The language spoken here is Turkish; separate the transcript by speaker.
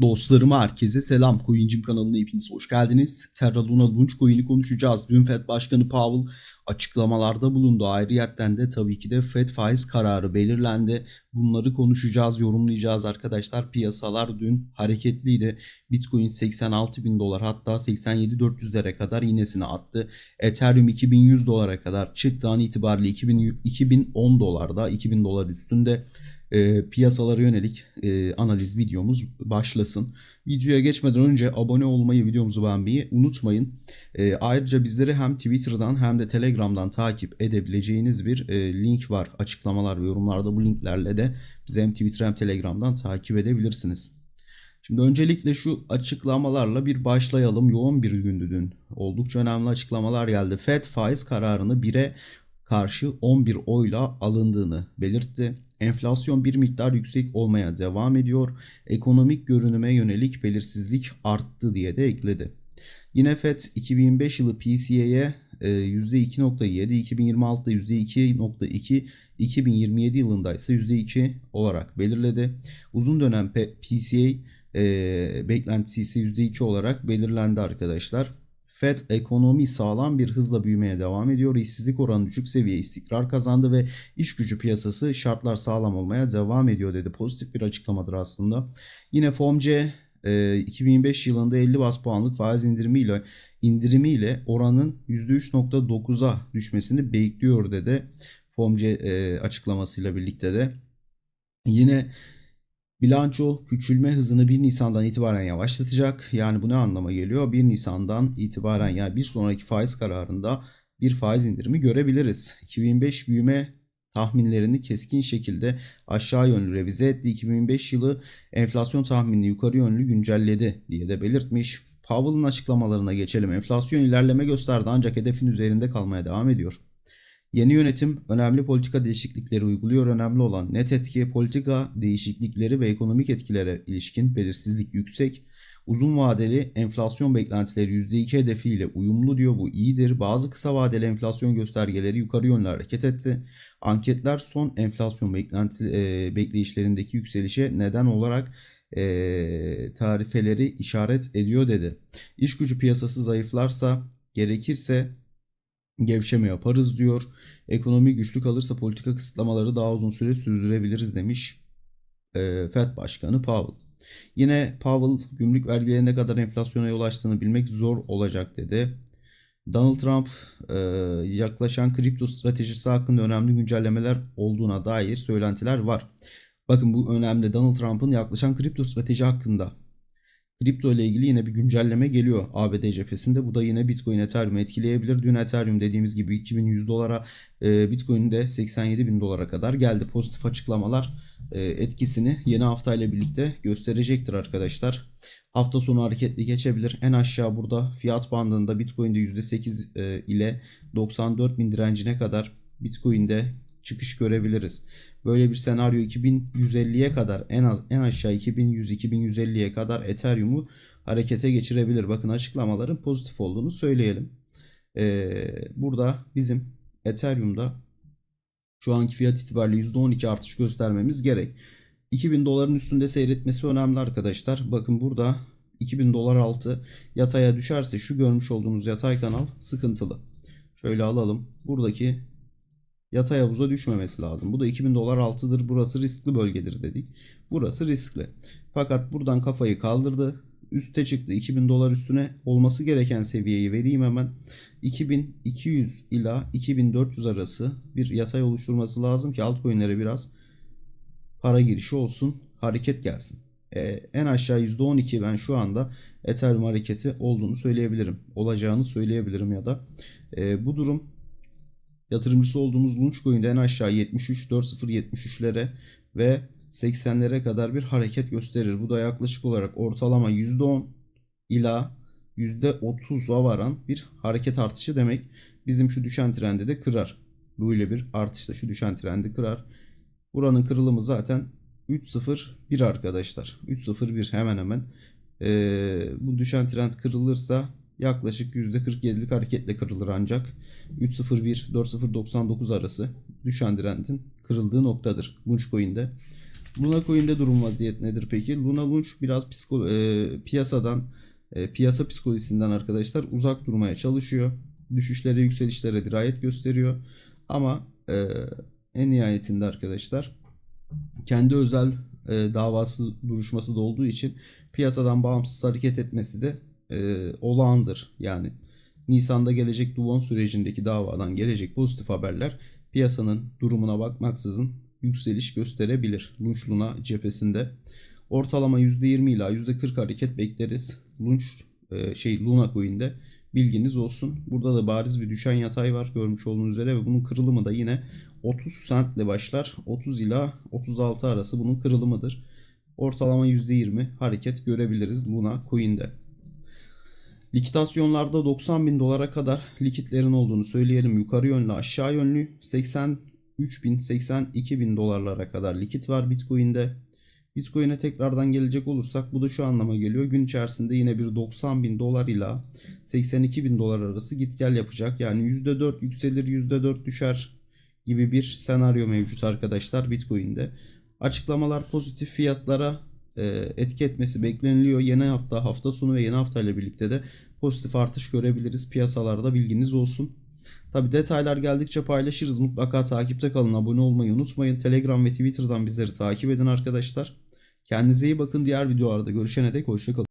Speaker 1: Dostlarıma herkese selam. Coincim kanalına hepiniz hoş geldiniz. Terra Luna Launch Coin'i konuşacağız. Dün Fed Başkanı Powell açıklamalarda bulundu. Ayrıyetten de tabii ki de Fed faiz kararı belirlendi. Bunları konuşacağız, yorumlayacağız arkadaşlar. Piyasalar dün hareketliydi. Bitcoin 86 bin dolar hatta 87 400'lere kadar iğnesini attı. Ethereum 2100 dolara kadar çıktı an itibariyle 2000, 2010 dolarda 2000 dolar üstünde e, piyasalara yönelik e, analiz videomuz başlasın. Videoya geçmeden önce abone olmayı, videomuzu beğenmeyi unutmayın. E, ayrıca bizleri hem Twitter'dan hem de Telegram'dan takip edebileceğiniz bir e, link var. Açıklamalar ve yorumlarda bu linklerle de bizi hem Twitter hem Telegram'dan takip edebilirsiniz. Şimdi öncelikle şu açıklamalarla bir başlayalım. Yoğun bir gündü dün. Oldukça önemli açıklamalar geldi. Fed faiz kararını 1'e karşı 11 oyla alındığını belirtti. Enflasyon bir miktar yüksek olmaya devam ediyor. Ekonomik görünüme yönelik belirsizlik arttı diye de ekledi. Yine FED 2025 yılı PCE'ye %2.7, 2026'da %2.2, 2027 yılında ise %2 olarak belirledi. Uzun dönem PCA e, beklentisi ise %2 olarak belirlendi arkadaşlar. FED ekonomi sağlam bir hızla büyümeye devam ediyor. İşsizlik oranı düşük seviye istikrar kazandı ve iş gücü piyasası şartlar sağlam olmaya devam ediyor dedi. Pozitif bir açıklamadır aslında. Yine FOMC 2025 yılında 50 bas puanlık faiz indirimiyle indirimiyle oranın %3.9'a düşmesini bekliyor dedi. FOMC e, açıklamasıyla birlikte de. Yine Bilanço küçülme hızını 1 Nisan'dan itibaren yavaşlatacak. Yani bu ne anlama geliyor? 1 Nisan'dan itibaren yani bir sonraki faiz kararında bir faiz indirimi görebiliriz. 2025 büyüme tahminlerini keskin şekilde aşağı yönlü revize etti. 2025 yılı enflasyon tahminini yukarı yönlü güncelledi diye de belirtmiş. Powell'ın açıklamalarına geçelim. Enflasyon ilerleme gösterdi ancak hedefin üzerinde kalmaya devam ediyor. Yeni yönetim önemli politika değişiklikleri uyguluyor. Önemli olan net etki, politika değişiklikleri ve ekonomik etkilere ilişkin belirsizlik yüksek. Uzun vadeli enflasyon beklentileri %2 hedefiyle uyumlu diyor. Bu iyidir. Bazı kısa vadeli enflasyon göstergeleri yukarı yönlü hareket etti. Anketler son enflasyon beklenti e, bekleyişlerindeki yükselişe neden olarak e, tarifeleri işaret ediyor dedi. İş gücü piyasası zayıflarsa gerekirse gevşeme yaparız diyor. Ekonomi güçlü kalırsa politika kısıtlamaları daha uzun süre sürdürebiliriz demiş e, FED Başkanı Powell. Yine Powell gümrük vergilerine kadar enflasyona yol açtığını bilmek zor olacak dedi. Donald Trump e, yaklaşan kripto stratejisi hakkında önemli güncellemeler olduğuna dair söylentiler var. Bakın bu önemli Donald Trump'ın yaklaşan kripto strateji hakkında Kripto ile ilgili yine bir güncelleme geliyor ABD cephesinde. Bu da yine Bitcoin Ethereum'u etkileyebilir. Dün Ethereum dediğimiz gibi 2100 dolara, e, Bitcoin de 87 bin dolara kadar geldi. Pozitif açıklamalar e, etkisini yeni hafta ile birlikte gösterecektir arkadaşlar. Hafta sonu hareketli geçebilir. En aşağı burada fiyat bandında Bitcoin'de %8 e, ile 94 bin direncine kadar Bitcoin'de çıkış görebiliriz. Böyle bir senaryo 2150'ye kadar en az en aşağı 2100-2150'ye kadar Ethereum'u harekete geçirebilir. Bakın açıklamaların pozitif olduğunu söyleyelim. Ee, burada bizim Ethereum'da şu anki fiyat itibariyle %12 artış göstermemiz gerek. 2000 doların üstünde seyretmesi önemli arkadaşlar. Bakın burada 2000 dolar altı yataya düşerse şu görmüş olduğunuz yatay kanal sıkıntılı. Şöyle alalım. Buradaki yatay havuza düşmemesi lazım. Bu da 2000 dolar altıdır. Burası riskli bölgedir dedik. Burası riskli. Fakat buradan kafayı kaldırdı. Üste çıktı. 2000 dolar üstüne olması gereken seviyeyi vereyim hemen. 2200 ila 2400 arası bir yatay oluşturması lazım ki altcoin'lere biraz para girişi olsun. Hareket gelsin. Ee, en aşağı %12 ben şu anda Ethereum hareketi olduğunu söyleyebilirim. Olacağını söyleyebilirim ya da. E, bu durum Yatırımcısı olduğumuz Launchcoin'de en aşağı 73.40-73'lere ve 80'lere kadar bir hareket gösterir. Bu da yaklaşık olarak ortalama %10 ila %30'a varan bir hareket artışı demek. Bizim şu düşen trendi de kırar. Böyle bir artışta şu düşen trendi kırar. Buranın kırılımı zaten 3.01 arkadaşlar. 3.01 hemen hemen. Ee, bu düşen trend kırılırsa yaklaşık %47'lik hareketle kırılır ancak 3.01 4.099 arası düşen trendin kırıldığı noktadır Bunchcoin'de. Luna Coin'de durum vaziyet nedir peki? Luna Launch biraz psiko, e, piyasadan e, piyasa psikolojisinden arkadaşlar uzak durmaya çalışıyor. Düşüşlere yükselişlere dirayet gösteriyor. Ama e, en nihayetinde arkadaşlar kendi özel e, davası duruşması da olduğu için piyasadan bağımsız hareket etmesi de e, olağandır. Yani Nisan'da gelecek Duvon sürecindeki davadan gelecek pozitif haberler piyasanın durumuna bakmaksızın yükseliş gösterebilir. Lunch Luna cephesinde ortalama %20 ila %40 hareket bekleriz. Lunch e, şey Luna Coin'de bilginiz olsun. Burada da bariz bir düşen yatay var görmüş olduğunuz üzere ve bunun kırılımı da yine 30 centle başlar. 30 ila 36 arası bunun kırılımıdır. Ortalama %20 hareket görebiliriz Luna Coin'de. Likitasyonlarda 90 bin dolara kadar likitlerin olduğunu söyleyelim. Yukarı yönlü aşağı yönlü 83 bin 82 bin dolarlara kadar likit var Bitcoin'de. Bitcoin'e tekrardan gelecek olursak bu da şu anlama geliyor. Gün içerisinde yine bir 90 bin dolar ile 82 bin dolar arası git gel yapacak. Yani %4 yükselir %4 düşer gibi bir senaryo mevcut arkadaşlar Bitcoin'de. Açıklamalar pozitif fiyatlara etki etmesi bekleniliyor. Yeni hafta, hafta sonu ve yeni hafta ile birlikte de pozitif artış görebiliriz piyasalarda bilginiz olsun. Tabi detaylar geldikçe paylaşırız. Mutlaka takipte kalın. Abone olmayı unutmayın. Telegram ve Twitter'dan bizleri takip edin arkadaşlar. Kendinize iyi bakın. Diğer videolarda görüşene dek hoşçakalın.